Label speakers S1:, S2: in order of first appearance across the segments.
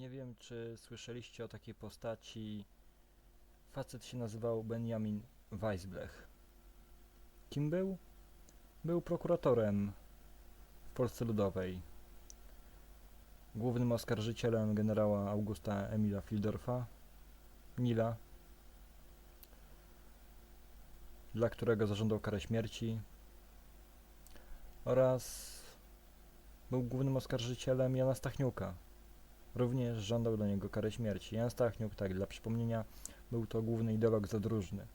S1: Nie wiem, czy słyszeliście o takiej postaci. Facet się nazywał Benjamin Weisblech. Kim był? Był prokuratorem w Polsce Ludowej. Głównym oskarżycielem generała Augusta Emila Fildorfa, Nila, dla którego zażądał karę śmierci oraz był głównym oskarżycielem Jana Stachniuka. Również żądał dla niego kary śmierci. Jan Stachniuk, tak, dla przypomnienia, był to główny ideolog zadróżny.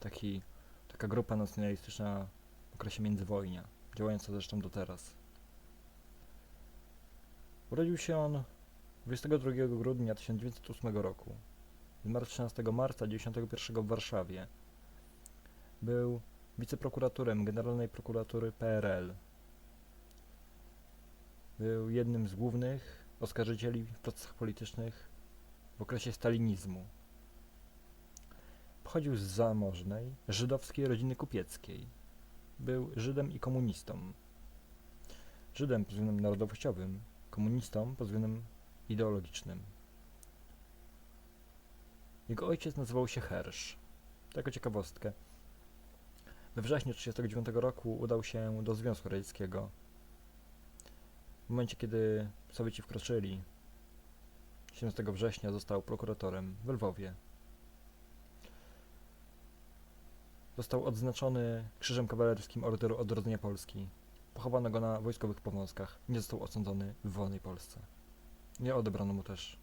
S1: Taki, taka grupa nacjonalistyczna w okresie międzywojnia, działająca zresztą do teraz. Urodził się on 22 grudnia 1908 roku. Zmarł 13 marca 1991 w Warszawie. Był wiceprokuratorem Generalnej Prokuratury PRL. Był jednym z głównych oskarżycieli w procesach politycznych w okresie stalinizmu. Pochodził z zamożnej, żydowskiej rodziny kupieckiej. Był Żydem i komunistą. Żydem pod względem narodowościowym, komunistą pod względem ideologicznym. Jego ojciec nazywał się Hersz. To jako ciekawostkę. We wrześniu 1939 roku udał się do Związku Radzieckiego. Momencie, kiedy Sowieci wkroczyli, 17 września został prokuratorem w Lwowie. Został odznaczony Krzyżem Kawalerskim Orderu Odrodzenia Polski. Pochowano go na wojskowych powązkach. Nie został osądzony w wolnej Polsce. Nie odebrano mu też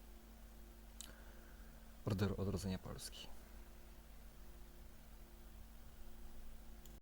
S1: Orderu Odrodzenia Polski.